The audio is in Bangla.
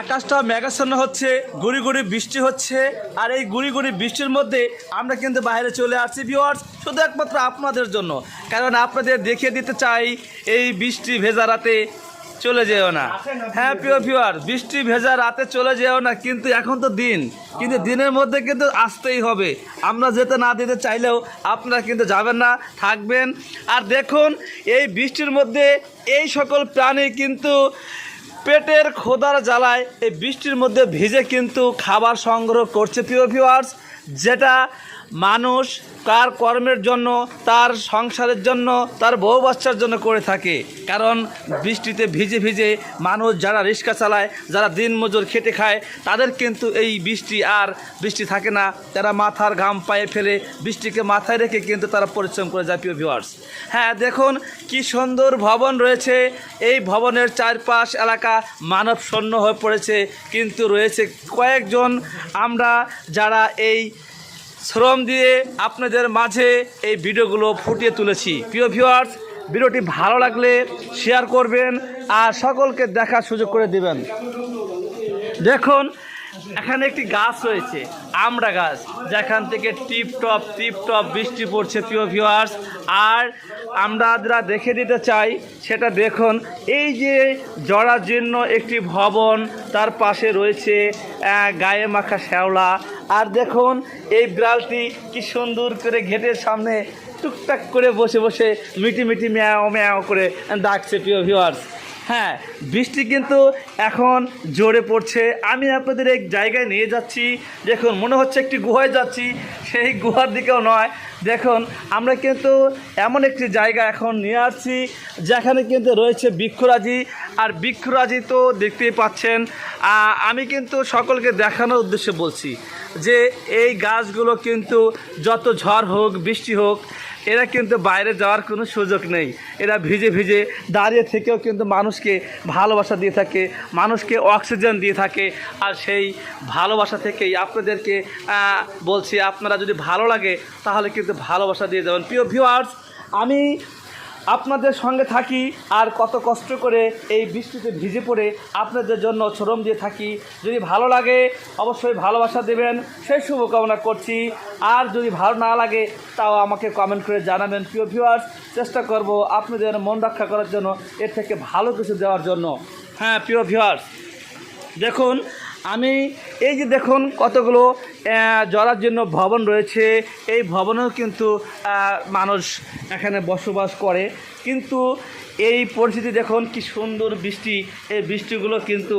আকাশটা মেঘাচ্ছন্ন হচ্ছে, গুড়ি গুড়ি বৃষ্টি হচ্ছে, আর এই গুড়ি গুড়ি বৃষ্টির মধ্যে আমরা কিন্তু বাইরে চলে আসছি। ভিউয়ার্স, শুধু একমাত্র আপনাদের জন্য। কারণ আপনাদের দেখিয়ে দিতে চাই, এই বৃষ্টি ভেজা রাতে চলে যেও না। হ্যাঁ প্রিয় ভিউয়ার বৃষ্টি ভেজা রাতে চলে যেও না, কিন্তু এখন তো দিন। কিন্তু দিনের মধ্যে কিন্তু আসতেই হবে। আমরা যেতে না দিতে চাইলেও আপনারা কিন্তু যাবেন না, থাকবেন। আর দেখুন, এই বৃষ্টির মধ্যে এই সকল প্রাণী কিন্তু পেটের খোদার জ্বালায় এই বৃষ্টির মধ্যে ভিজে কিন্তু খাবার সংগ্রহ করছে প্রিয় ভিউয়ার্স যেটা মানুষ তার কর্মের জন্য, তার সংসারের জন্য, তার বউ বাচ্চার জন্য করে থাকে। কারণ বৃষ্টিতে ভিজে ভিজে মানুষ যারা রিক্সা চালায়, যারা দিন মজুর খেটে খায়, তাদের কিন্তু এই বৃষ্টি আর বৃষ্টি থাকে না। তারা মাথার ঘাম পায়ে ফেলে বৃষ্টিকে মাথায় রেখে কিন্তু তারা পরিশ্রম করে যায়, প্রিয় ভিউয়ার্স হ্যাঁ দেখুন কি সুন্দর ভবন রয়েছে। এই ভবনের চারপাশ এলাকা মানব শূন্য হয়ে পড়েছে। কিন্তু রয়েছে কয়েকজন। আমরা যারা এই শ্রম দিয়ে আপনাদের মাঝে এই ভিডিওগুলো ফুটিয়ে তুলেছি। প্রিয় ভিউয়ার্স ভিডিওটি ভালো লাগলে শেয়ার করবেন আর সকলকে দেখার সুযোগ করে দিবেন। দেখুন, এখানে একটি গাছ রয়েছে আমড়া গাছ। যেখান থেকে টিপ টপ টিপ টপ বৃষ্টি পড়ছে, প্রিয় ভিউয়ার্স আর আমরা যারা দেখে দিতে চাই, সেটা দেখুন, এই যে জরাজীর্ণ একটি ভবন, তার পাশে রয়েছে গায়ে মাখা শ্যাওলা। আর দেখুন, এই বিড়ালটি কি সুন্দর করে ঘেটের সামনে টুকটাক করে বসে বসে মিটি মিটি ম্যাও ম্যাও করে ডাকছে, প্রিয় ভিউয়ার্স হ্যাঁ বৃষ্টি কিন্তু এখন জোরে পড়ছে। আমি আপনাদের এক জায়গায় নিয়ে যাচ্ছি। দেখুন, মনে হচ্ছে একটি গুহায় যাচ্ছি। সেই গুহার দিকেও নয়। দেখুন, আমরা কিন্তু এমন একটি জায়গা এখন নিয়ে আসছি, যেখানে কিন্তু রয়েছে বৃক্ষরাজি। আর বৃক্ষরাজি তো দেখতেই পাচ্ছেন। আমি কিন্তু সকলকে দেখানোর উদ্দেশ্যে বলছি যে, এই গাছগুলো কিন্তু যত ঝড় হোক, বৃষ্টি হোক এরা কিন্তু বাইরে যাওয়ার কোনো সুযোগ নেই। এরা ভিজে ভিজে দাঁড়িয়ে থেকেও কিন্তু মানুষকে ভালোবাসা দিয়ে থাকে, মানুষকে অক্সিজেন দিয়ে থাকে। আর সেই ভালোবাসা থেকেই আপনাদেরকে বলছি, আপনারা যদি ভালো লাগে তাহলে কিন্তু ভালোবাসা দিয়ে যাবেন। প্রিয় ভিউয়ার্স আমি আপনাদের সঙ্গে থাকি আর কত কষ্ট করে এই বৃষ্টিতে ভিজে পড়ে আপনাদের জন্য শ্রম দিয়ে থাকি। যদি ভালো লাগে, অবশ্যই ভালোবাসা দেবেন। সেই শুভকামনা করছি। আর যদি ভালো না লাগে, তাও আমাকে কমেন্ট করে জানাবেন। প্রিয় ভিউয়ার্স চেষ্টা করব আপনাদের মন রক্ষা করার জন্য, এর থেকে ভালো কিছু দেওয়ার জন্য। হ্যাঁ প্রিয় ভিউয়ার্স দেখুন আমি এই যে দেখুন কতগুলো জলার জন্য ভবন রয়েছে। এই ভবনেও কিন্তু মানুষ এখানে বসবাস করে। কিন্তু এই পরিস্থিতি দেখুন, কি সুন্দর বৃষ্টি। এই বৃষ্টিগুলো কিন্তু